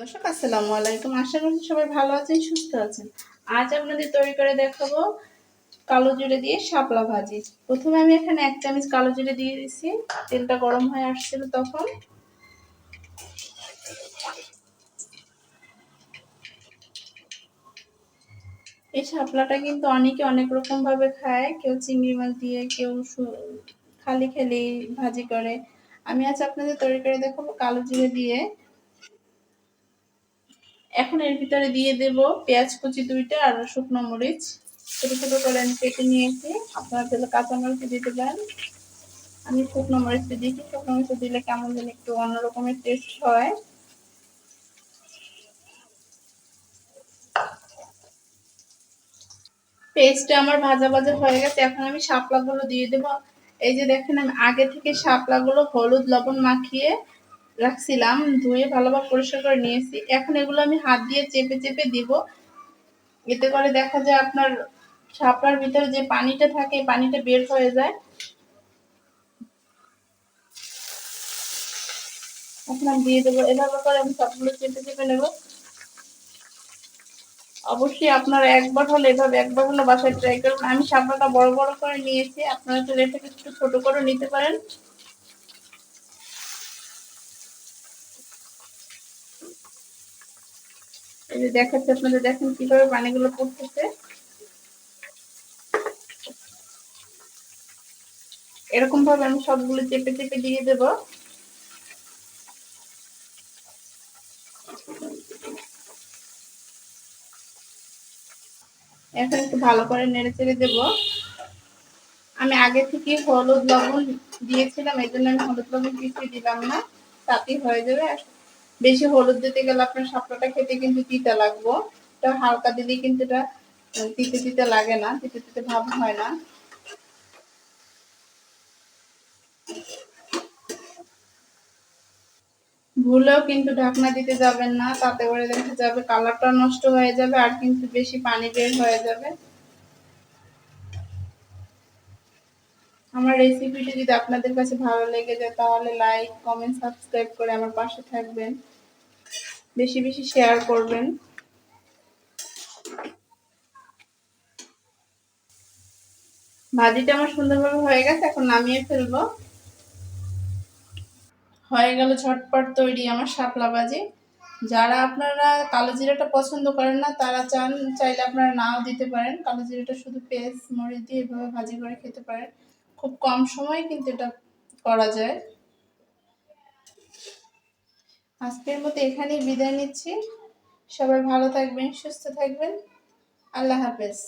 দর্শক, আসসালামু আলাইকুম। আশা করছি সবাই ভালো আছেন, সুস্থ আছেন। আজ আপনাদের তৈরি করে দেখাবো কালো জিরে দিয়ে শাপলা ভাজি। প্রথমে আমি এখানে এক চামচ কালো জিরে দিয়ে দিছি তেলটা গরম হয়ে আসছিল তখন। এই শাপলাটা কিন্তু অনেকে অনেক রকম ভাবে খায়। কেউ চিংড়ি মাছ দিয়ে, কেউ খালি খালি ভাজি করে। আমি আজ আপনাদের তৈরি করে দেখাবো কালো জিরে দিয়ে এখন এর ভিতরে দিয়ে দেব পেঁয়াজ কুচি দুইটা আর শুকনো মরিচ। ছোটো ছোটো করে আমি কেটে নিয়েছি। আপনারা তাহলে কাঁচা মরিচ দিতে পারেন। আমি শুকনো মরিচ দিয়েছি। শুকনো মরিচ দিলে কেমন যেন একটু অন্যরকমের টেস্ট হয়। পেস্টটা আমার ভাজা ভাজা হয়ে গেছে। এখন আমি শাপলাগুলো দিয়ে দেব। এই যে দেখেন, আমি আগে থেকে শাপলাগুলো হলুদ লবণ মাখিয়ে রাখছিলাম, ধুয়ে ভালোভাবে পরিষ্কার করে নিয়েছি। এখন এগুলো আমি হাত দিয়ে চেপে চেপে দিব। এতে করে দেখা যায় আপনার শাপলার ভিতরে যে পানিটা থাকে পানিটা বের হয়ে যায়। এখন আমি দিয়ে দেবো। এভাবে করে আমি সবগুলো চেপে চেপে নেব। অবশ্যই আপনারা একবার হলে এভাবে একবার হলে বাসায় ট্রাই করবেন আমি শাপলাটা বড় বড় করে নিয়েছি। আপনারা চলে এটাকে একটু ছোট করে নিতে পারেন। এই যে দেখাচ্ছে আপনাদের, দেখেন কীভাবে পানিগুলো পড়তেছে। এরকম ভাবে আমি সবগুলো চেপে চেপে দিয়ে দেব। এখন একটু ভালো করে নেড়ে চেড়ে দেব। আমি আগে থেকে হলুদ লবণ দিয়েছিলাম এই জন্য আমি হলুদ লবণ কিছুই দিলাম না, তাতেই হয়ে যাবে। বেশি হলুদ দিতে গেলে আপনার শাপলাটা খেতে কিন্তু তিতা লাগবো। এটা হালকা দিলে কিন্তু এটা তিতে তিতে লাগে না, তিতে তিতে ভাব হয় না। ভুলেও কিন্তু ঢাকনা দিতে যাবেন না, তাতে করে দেখা যাবে কালারটা নষ্ট হয়ে যাবে আর কিন্তু বেশি পানি বের হয়ে যাবে। আমার রেসিপিটি যদি আপনাদের কাছে ভালো লেগে যায়, তাহলে লাইক কমেন্ট সাবস্ক্রাইব করে আমার পাশে থাকবেন। বেশি বেশি শেয়ার করবেন। ভাজিটা আমার সুন্দরভাবে হয়ে গেছে, এখন নামিয়ে ফেলব। হয়ে গেল ঝটপট তৈরি আমার শাপলা ভাজি। যারা আপনারা কালো জিরাটা পছন্দ করেন না, তারা চান, চাইলে আপনারা নাও দিতে পারেন। কালো জিরাটা শুধু পেস্ট, মরিচ দিয়ে এভাবে ভাজি করে খেতে পারেন। খুব কম সময়ে কিন্তু এটা করা যায়। আজকের মতো এখানেই বিদায় নিচ্ছি। সবাই ভালো থাকবেন, সুস্থ থাকবেন। আল্লাহ হাফেজ।